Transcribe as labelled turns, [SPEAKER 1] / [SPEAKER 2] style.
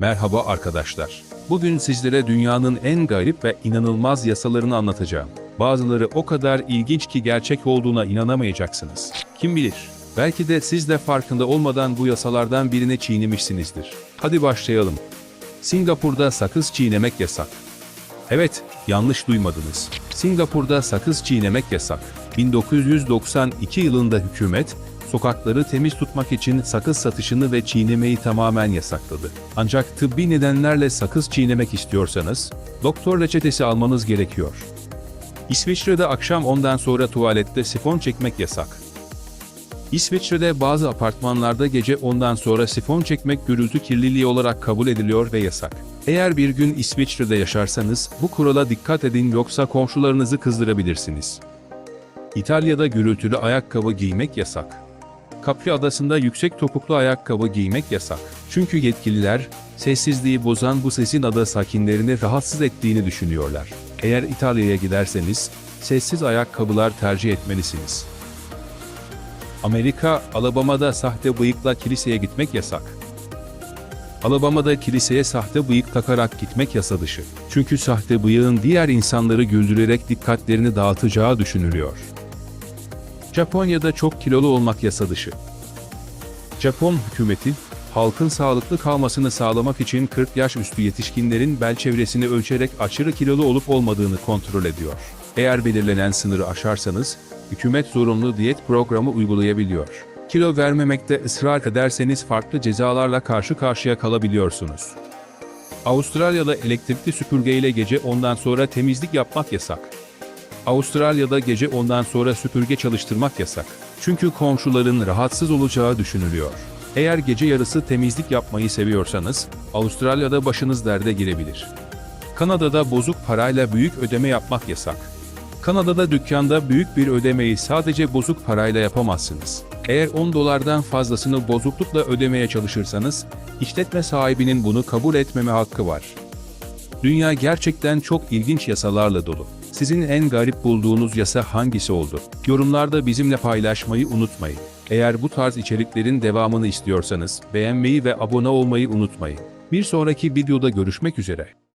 [SPEAKER 1] Merhaba arkadaşlar. Bugün sizlere dünyanın en garip ve inanılmaz yasalarını anlatacağım. Bazıları o kadar ilginç ki gerçek olduğuna inanamayacaksınız. Kim bilir? Belki de siz de farkında olmadan bu yasalardan birini çiğnemişsinizdir. Hadi başlayalım. Singapur'da sakız çiğnemek yasak. Evet, yanlış duymadınız. Singapur'da sakız çiğnemek yasak. 1992 yılında hükümet, sokakları temiz tutmak için sakız satışını ve çiğnemeyi tamamen yasakladı. Ancak tıbbi nedenlerle sakız çiğnemek istiyorsanız, doktor reçetesi almanız gerekiyor. İsviçre'de akşam ondan sonra tuvalette sifon çekmek yasak. İsviçre'de bazı apartmanlarda gece ondan sonra sifon çekmek gürültü kirliliği olarak kabul ediliyor ve yasak. Eğer bir gün İsviçre'de yaşarsanız bu kurala dikkat edin yoksa komşularınızı kızdırabilirsiniz. İtalya'da gürültülü ayakkabı giymek yasak. Capri Adası'nda yüksek topuklu ayakkabı giymek yasak. Çünkü yetkililer, sessizliği bozan bu sesin ada sakinlerini rahatsız ettiğini düşünüyorlar. Eğer İtalya'ya giderseniz, sessiz ayakkabılar tercih etmelisiniz. Amerika, Alabama'da sahte bıyıkla kiliseye gitmek yasak. Alabama'da kiliseye sahte bıyık takarak gitmek yasa dışı. Çünkü sahte bıyığın diğer insanları güldürerek dikkatlerini dağıtacağı düşünülüyor. Japonya'da çok kilolu olmak yasa dışı. Japon hükümeti, halkın sağlıklı kalmasını sağlamak için 40 yaş üstü yetişkinlerin bel çevresini ölçerek aşırı kilolu olup olmadığını kontrol ediyor. Eğer belirlenen sınırı aşarsanız, hükümet zorunlu diyet programı uygulayabiliyor. Kilo vermemekte ısrar ederseniz farklı cezalarla karşı karşıya kalabiliyorsunuz. Avustralya'da elektrikli süpürgeyle gece ondan sonra temizlik yapmak yasak. Avustralya'da gece ondan sonra süpürge çalıştırmak yasak. Çünkü komşuların rahatsız olacağı düşünülüyor. Eğer gece yarısı temizlik yapmayı seviyorsanız, Avustralya'da başınız derde girebilir. Kanada'da bozuk parayla büyük ödeme yapmak yasak. Kanada'da dükkanda büyük bir ödemeyi sadece bozuk parayla yapamazsınız. Eğer 10 dolardan fazlasını bozuklukla ödemeye çalışırsanız, işletme sahibinin bunu kabul etmeme hakkı var. Dünya gerçekten çok ilginç yasalarla dolu. Sizin en garip bulduğunuz yasa hangisi oldu? Yorumlarda bizimle paylaşmayı unutmayın. Eğer bu tarz içeriklerin devamını istiyorsanız beğenmeyi ve abone olmayı unutmayın. Bir sonraki videoda görüşmek üzere.